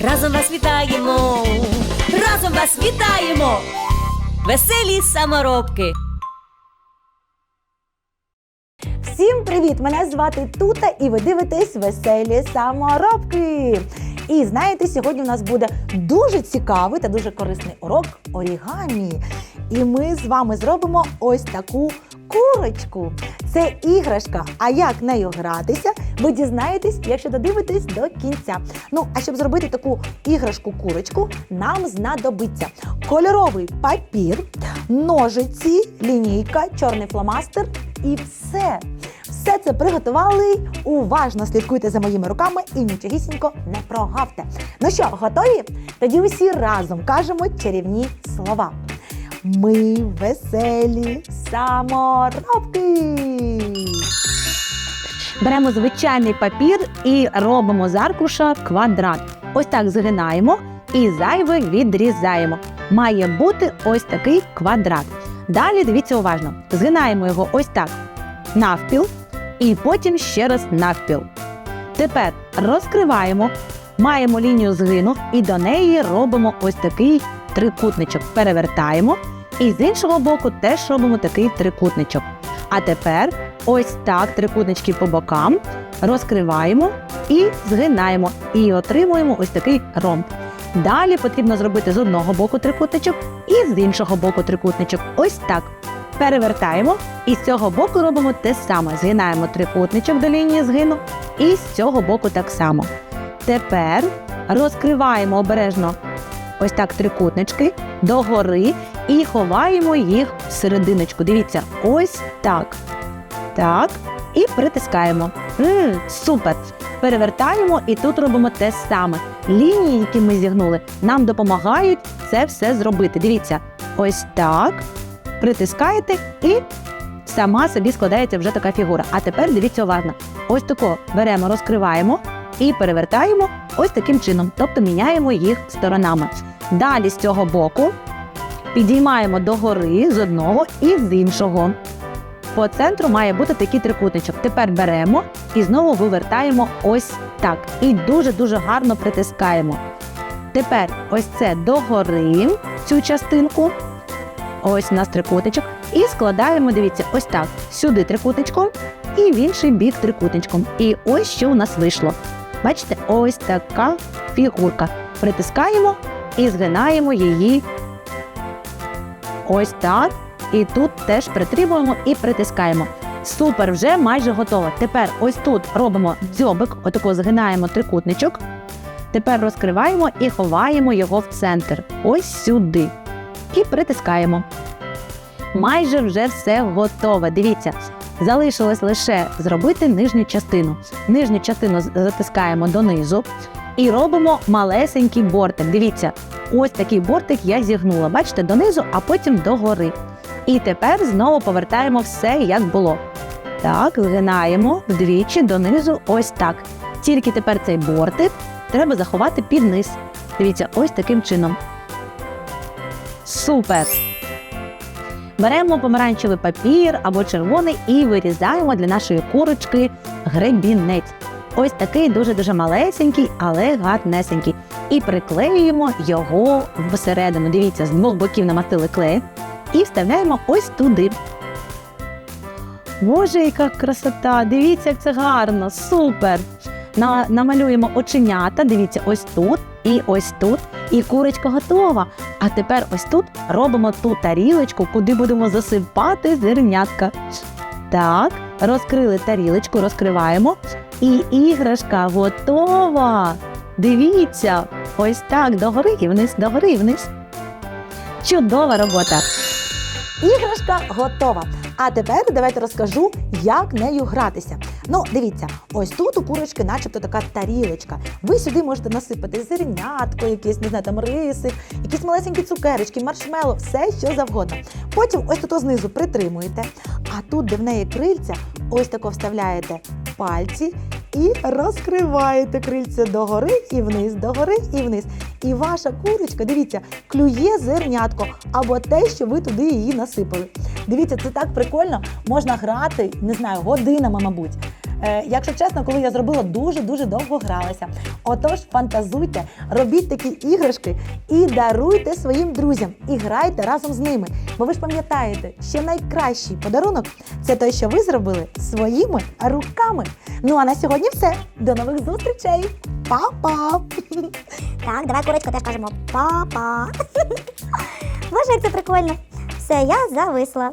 разом вас вітаємо, разом вас вітаємо, веселі саморобки. Всім привіт! Мене звати Тута, і ви дивитесь веселі саморобки. І знаєте, сьогодні у нас буде дуже цікавий та дуже корисний урок орігамі. І ми з вами зробимо ось таку курочку. Це іграшка. А як нею гратися, ви дізнаєтесь, якщо додивитесь до кінця. Ну, а щоб зробити таку іграшку-курочку, нам знадобиться кольоровий папір, ножиці, лінійка, чорний фломастер і все. Все це приготували. Уважно слідкуйте за моїми руками і нічогісінько не прогавте. Ну що, готові? Тоді усі разом кажемо чарівні слова. Ми веселі саморобки. Беремо звичайний папір і робимо з аркуша квадрат. Ось так згинаємо і зайве відрізаємо. Має бути ось такий квадрат. Далі дивіться уважно. Згинаємо його ось так навпіл і потім ще раз навпіл. Тепер розкриваємо, маємо лінію згину і до неї робимо ось такий трикутничок. Перевертаємо і з іншого боку теж робимо такий трикутничок. А тепер ось так трикутнички по бокам розкриваємо і згинаємо, і отримуємо ось такий ромб. Далі потрібно зробити з одного боку трикутничок і з іншого боку трикутничок. Ось так. Перевертаємо і з цього боку робимо те саме. Згинаємо трикутничок до лінії згину і з цього боку так само. Тепер розкриваємо обережно ось так трикутнички догори і ховаємо їх в серединочку. Дивіться, ось так. Так. І притискаємо. м супер! Перевертаємо і тут робимо те саме. Лінії, які ми зігнули, нам допомагають це все зробити. Дивіться, ось так. Притискаєте і сама собі складається вже така фігура. А тепер дивіться уважно. Ось тако беремо, розкриваємо і перевертаємо ось таким чином, тобто міняємо їх сторонами. Далі з цього боку підіймаємо догори з одного і з іншого. По центру має бути такий трикутничок. Тепер беремо і знову вивертаємо ось так. І дуже-дуже гарно притискаємо. Тепер ось це догори, цю частинку. Ось у нас трикутничок. І складаємо, дивіться, ось так. Сюди трикутничком і в інший бік трикутничком. І ось що у нас вийшло. Бачите, ось така фігурка. Притискаємо і згинаємо її ось так. І тут теж притрібуємо і притискаємо. Супер, вже майже готово. Тепер ось тут робимо дзьобик, отако згинаємо трикутничок. Тепер розкриваємо і ховаємо його в центр. Ось сюди. І притискаємо. Майже вже все готове. Дивіться, залишилось лише зробити нижню частину. Нижню частину затискаємо донизу і робимо малесенький бортик. Дивіться, ось такий бортик я зігнула. Бачите, донизу, а потім догори. І тепер знову повертаємо все, як було. Так, згинаємо вдвічі донизу, ось так. Тільки тепер цей бортик треба заховати під низ. Дивіться, ось таким чином. Супер! Беремо помаранчевий папір або червоний і вирізаємо для нашої курочки гребінець. Ось такий дуже-дуже малесенький, але гарнесенький. І приклеюємо його всередину. Дивіться, з двох боків намастили клей і вставляємо ось туди. Боже, яка красота! Дивіться, як це гарно! Супер! На, намалюємо оченята, дивіться, ось тут і ось тут. І курочка готова. А тепер ось тут робимо ту тарілочку, куди будемо засипати зернятка. Так, розкрили тарілочку, розкриваємо. І іграшка готова. Дивіться, ось так, догори і вниз, догори і вниз. Чудова робота! Іграшка готова. А тепер давайте розкажу, як нею гратися. Ну, дивіться, ось тут у курочки, начебто така тарілочка. Ви сюди можете насипати зернятко, якесь, не знаю, там риси, якісь малесенькі цукерочки, маршмело, все що завгодно. Потім ось тут знизу притримуєте, а тут, де в неї крильця, ось тако вставляєте пальці і розкриваєте крильце догори і вниз, догори і вниз. І ваша курочка, дивіться, клює зернятко або те, що ви туди її насипали. Дивіться, це так прикольно, можна грати, не знаю, годинами, мабуть. Е, якщо чесно, коли я зробила, дуже-дуже довго гралася. Отож, фантазуйте, робіть такі іграшки і даруйте своїм друзям, і грайте разом з ними. Бо ви ж пам'ятаєте, що найкращий подарунок це той, що ви зробили своїми руками. Ну а на сьогодні все. До нових зустрічей! Па-па! Так, давай курочку теж кажемо па-па. Боже, як це прикольно. Все, я зависла.